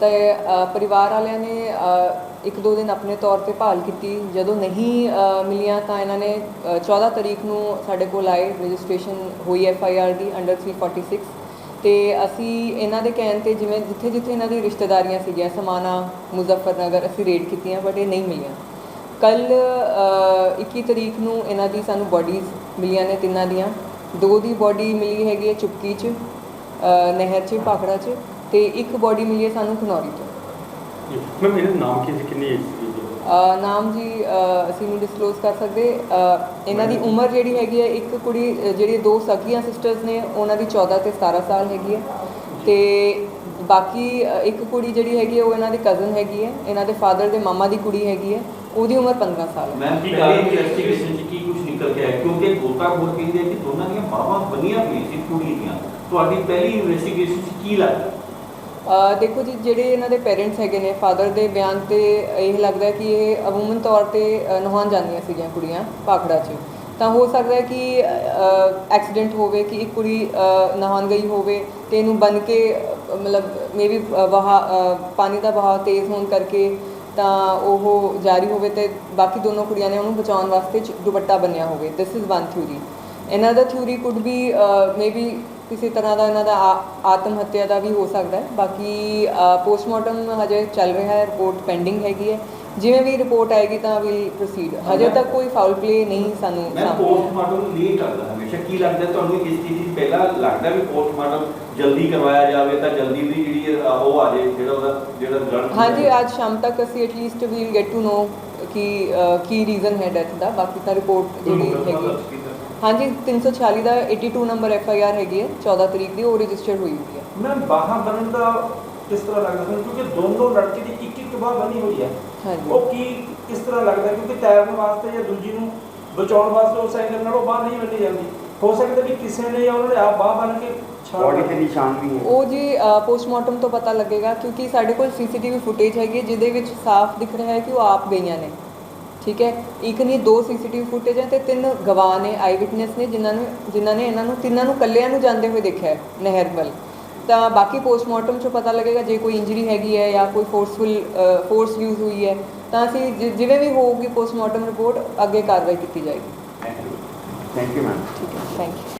ਤੇ ਪਰਿਵਾਰ ਵਾਲਿਆਂ ਨੇ ਇੱਕ ਦੋ ਦਿਨ ਆਪਣੇ ਤੌਰ ਤੇ ਭਾਲ ਕੀਤੀ। ਜਦੋਂ ਨਹੀਂ ਮਿਲੀਆਂ ਤਾਂ ਇਹਨਾਂ ਨੇ ਅ, 14 ਤਰੀਕ ਨੂੰ ਸਾਡੇ ਕੋਲ ਆਏ। ਰਜਿਸਟ੍ਰੇਸ਼ਨ ਹੋਈ ਐਫ ਆਈ ਆਰ ਦੀ ਅੰਡਰ 346 ਤੇ ਅਸੀਂ ਇਹਨਾਂ ਦੇ ਕਹਿਣ ਤੇ ਜਿਵੇਂ ਜਿੱਥੇ ਜਿੱਥੇ ਇਹਨਾਂ ਦੀ ਰਿਸ਼ਤੇਦਾਰੀਆਂ ਸੀਗੀਆਂ ਸਮਾਣਾ ਮੁਜ਼ੱਫਰਨਗਰ ਅਸੀਂ ਰੇਡ ਕੀਤੀਆਂ ਬਟ ਇਹ ਨਹੀਂ ਮਿਲੀਆਂ। ਕੱਲ 21 ਤਰੀਕ ਨੂੰ ਇਹਨਾਂ ਦੀ ਸਾਨੂੰ ਬਾਡੀਜ਼ ਮਿਲੀਆਂ ਨੇ ਤਿੰਨਾਂ ਦੀਆਂ। ਦੋ ਦੀ ਬਾਡੀ ਮਿਲੀ ਹੈਗੀ ਹੈ ਚੁਪਕੀ 'ਚ ਨਹਿਰ 'ਚ ਭਾਖੜਾ 'ਚ। ਤੇ ਇੱਕ ਬਾਡੀ ਮਿਲੀ ਹੈ ਸਾਨੂੰ ਖਨੌਰੀ ਤੋਂ। ਮੈਂ ਮੇਰੇ ਨਾਮ ਕੀ ਸੀ? ਕਿੰਨੀ ਏਜ ਸੀ ਅ, ਨਾਮ ਜੀ ਅਸੀਂ ਨਹੀਂ ਡਿਸਕਲੋਜ਼ ਕਰ ਸਕਦੇ। ਇਹਨਾਂ ਦੀ ਉਮਰ ਜਿਹੜੀ ਹੈਗੀ ਹੈ ਇੱਕ ਕੁੜੀ ਜਿਹੜੀ ਦੋ ਸਕੀਆਂ ਸਿਸਟਰਸ ਨੇ ਉਹਨਾਂ ਦੀ 14 ਤੇ 17 ਸਾਲ ਹੈਗੀ ਹੈ। ਤੇ ਬਾਕੀ ਇੱਕ ਕੁੜੀ ਜਿਹੜੀ ਹੈਗੀ ਹੈ ਉਹ ਇਹਨਾਂ ਦੀ ਕਜ਼ਨ ਹੈਗੀ ਹੈ। ਇਹਨਾਂ ਦੇ ਫਾਦਰ ਦੇ ਮਾਮਾ ਦੀ ਕੁੜੀ ਹੈਗੀ ਹੈ। ਉਹਦੀ ਉਮਰ 15 ਸਾਲ ਹੈ। ਮੈਂ ਕੀ ਕਾਰਨ ਇਨਵੈਸਟੀਗੇਸ਼ਨ ਚ ਕੀ ਕੁਝ ਨਿਕਲ ਕੇ ਆਇਆ? ਕਿਉਂਕਿ ਗੋਤਾਖੋਰ ਕਹਿੰਦੇ ਕਿ ਦੋਨਾਂ ਦੀਆਂ ਬਾਹਾਂ ਬੰਨੀਆਂ ਪਈਆਂ ਸੀ ਕੁੜੀ ਦੀਆਂ। ਤੁਹਾਡੀ ਪਹਿਲੀ ਇਨਵੈਸਟੀਗੇਸ਼ਨ ਚ ਕੀ ਲੱਗਦਾ? ਅ, ਦੇਖੋ ਜੀ, ਜਿਹੜੇ ਇਹਨਾਂ ਦੇ ਪੇਰੈਂਟਸ ਹੈਗੇ ਨੇ ਫਾਦਰ ਦੇ ਬਿਆਨ ਤੇ ਇਹ ਲੱਗਦਾ ਕਿ ਇਹ ਅਮੂਮਨ ਤੌਰ ਤੇ ਨਹਾਉਣ ਜਾਂਦੀਆਂ ਸੀਗੀਆਂ ਕੁੜੀਆਂ ਭਾਖੜਾ 'ਚ। ਤਾਂ ਹੋ ਸਕਦਾ ਹੈ ਕਿ ਐਕਸੀਡੈਂਟ ਹੋਵੇ, ਕਿ ਇੱਕ ਕੁੜੀ ਨਹਾਉਣ ਗਈ ਹੋਵੇ ਤੇ ਇਹਨੂੰ ਬਨ ਕੇ, ਮਤਲਬ ਮੇਬੀ ਵਹਾ ਪਾਣੀ ਦਾ ਵਹਾਅ ਤੇਜ਼ ਹੋਣ ਕਰਕੇ ਤਾਂ ਉਹ ਜਾਰੀ ਹੋਵੇ ਤੇ ਬਾਕੀ ਦੋਨੋਂ ਕੁੜੀਆਂ ਨੇ ਉਹਨੂੰ ਬਚਾਉਣ ਵਾਸਤੇ ਦੁਪੱਟਾ ਬੰਨਿਆ ਹੋਵੇ। ਦਿਸ ਇਜ਼ ਵਨ ਥਿਊਰੀ ਇਹਨਾਂ ਦਾ ਥਿਊਰੀ ਕੁਡ ਬੀ ਮੇਬੀ ਕਿਸੇ ਤਰ੍ਹਾਂ ਦਾ ਇਹਨਾਂ ਦਾ ਆਤਮ ਹੱਤਿਆ ਦਾ ਵੀ ਹੋ ਸਕਦਾ ਹੈ। ਬਾਕੀ ਪੋਸਟਮਾਰਟਮ ਹਜੇ ਚੱਲ ਰਿਹਾ ਹੈ ਰਿਪੋਰਟ ਪੈਂਡਿੰਗ ਹੈਗੀ ਹੈ। ਜਿਵੇਂ ਵੀ ਰਿਪੋਰਟ ਆਏਗੀ ਤਾਂ ਵਿਲ ਪ੍ਰੋਸੀਡ ਹਜੇ ਤੱਕ ਕੋਈ ਫਾਉਲ ਪਲੇ ਨਹੀਂ ਸਾਨੂੰ ਮੈਂ ਪੋਸਟਮਾਰਟਮ ਨਹੀਂ ਕਰਦਾ ਹਮੇਸ਼ਾ। ਕੀ ਲੱਗਦਾ ਤੁਹਾਨੂੰ ਇਸ ਚੀਜ਼ ਦੀ ਪਹਿਲਾਂ ਲੱਗਦਾ ਵੀ ਪੋਸਟਮਾਰਟਮ ਜਲਦੀ ਕਰਵਾਇਆ ਜਾਵੇ ਤਾਂ ਜਲਦੀ ਦੀ ਜਿਹੜੀ ਉਹ ਆ ਜਾਏ ਜਿਹੜਾ ਉਹਦਾ ਜਿਹੜਾ ਰਿਜ਼ਲਟ ਹਾਂਜੀ ਅੱਜ ਸ਼ਾਮ ਤੱਕ ਅਸੀਂ at least we'll get to know ਕਿ ਕੀ ਰੀਜ਼ਨ ਹੈ ਡੈਥ ਦਾ। ਬਾਕੀ ਤਾਂ ਰਿਪੋਰਟ ਜਿਹੜੀ ਹੈਗੀ। ਹਾਂਜੀ 346 ਦਾ 82 ਨੰਬਰ ਐਫ ਆਈ ਆਰ ਹੈਗੀ ਹੈ 14 ਤਰੀਕ ਦੀ ਉਹ ਰਜਿਸਟਰ ਹੋਈ ਹੋਈ ਹੈ। ਮੈਂ ਬਾਹਾਂ ਬਣਨ ਦਾ ਕਿਸ ਤਰ੍ਹਾਂ ਲੱਗਦਾ ਤੁਹਾਨੂੰ? ਕਿਉਂਕਿ ਦੋਨੋਂ ਲੜਕੇ ਦੀ ਇੱਕ ਇੱਕ ਬਾਹ ਬਣੀ ਹੋਈ ਹੈ। ਹਾਂਜੀ। ਉਹ ਕੀ ਕਿਸ ਤਰ੍ਹਾਂ ਲੱਗਦਾ? ਕਿਉਂਕਿ ਤੈਰਨ ਵਾਸਤੇ ਜਾਂ ਦੂਜੀ ਨੂੰ ਬਚਾਉਣ ਵਾਸਤੇ ਉਸ ਐਂਗਲ ਨਾਲ ਉਹ ਬਾਹ ਨਹੀਂ ਬੰਨੀ ਜਾਂਦੀ। ਹੋ ਸਕਦਾ ਵੀ ਕਿਸੇ ਨੇ ਜਾਂ ਉਹਨਾਂ ਨੇ ਆਪ ਬਾਹ ਬਣ ਕੇ ਬੋਡੀ ਤੇ। ਨਿਸ਼ਾਨ ਵੀ ਹੈ। ਉਹ ਜੀ ਪੋਸਟਮਾਰਟਮ ਤੋਂ ਪਤਾ ਲੱਗੇਗਾ ਕਿਉਂਕਿ ਸਾਡੇ ਕੋਲ ਸੀਸੀਟੀਵੀ ਫੁਟੇਜ ਹੈਗੀ ਹੈ, ਜਿਹਦੇ ਵਿੱਚ ਸਾਫ਼ ਦਿਖ ਰਿਹਾ ਹੈ ਕਿ ਉਹ ਆਪ ਗਈਆਂ ਨੇ। ਠੀਕ ਹੈ? ਇੱਕ ਨਹੀਂ ਦੋ ਸੀਸੀਟੀਵੀ ਫੁਟੇਜ ਹੈ ਤੇ ਤਿੰਨ ਗਵਾਹ ਨੇ ਆਈ ਵਿਟਨੈਸ ਨੇ ਜਿਨ੍ਹਾਂ ਨੂੰ ਜਿਨ੍ਹਾਂ ਨੇ ਇਹਨਾਂ ਨੂੰ ਤਿੰਨਾਂ ਨੂੰ ਕੱਲਿਆਂ ਨੂੰ ਜਾਂਦੇ ਹੋਏ ਦੇਖਿਆ ਨਹਿਰ ਵੱਲ। ਤਾਂ ਬਾਕੀ ਪੋਸਟਮਾਰਟਮ 'ਚੋਂ ਪਤਾ ਲੱਗੇਗਾ ਜੇ ਕੋਈ ਇੰਜਰੀ ਹੈਗੀ ਹੈ ਜਾਂ ਕੋਈ ਫੋਰਸਫੁਲ ਫੋਰਸ ਯੂਜ਼ ਹੋਈ ਹੈ ਤਾਂ ਅਸੀਂ ਜਿਵੇਂ ਵੀ ਹੋਊਗੀ ਪੋਸਟਮਾਰਟਮ ਰਿਪੋਰਟ ਅੱਗੇ ਕਾਰਵਾਈ ਕੀਤੀ ਜਾਏਗੀ। ਥੈਂਕ ਯੂ ਮੈਮ ਠੀਕ ਹੈ ਥੈਂਕ ਯੂ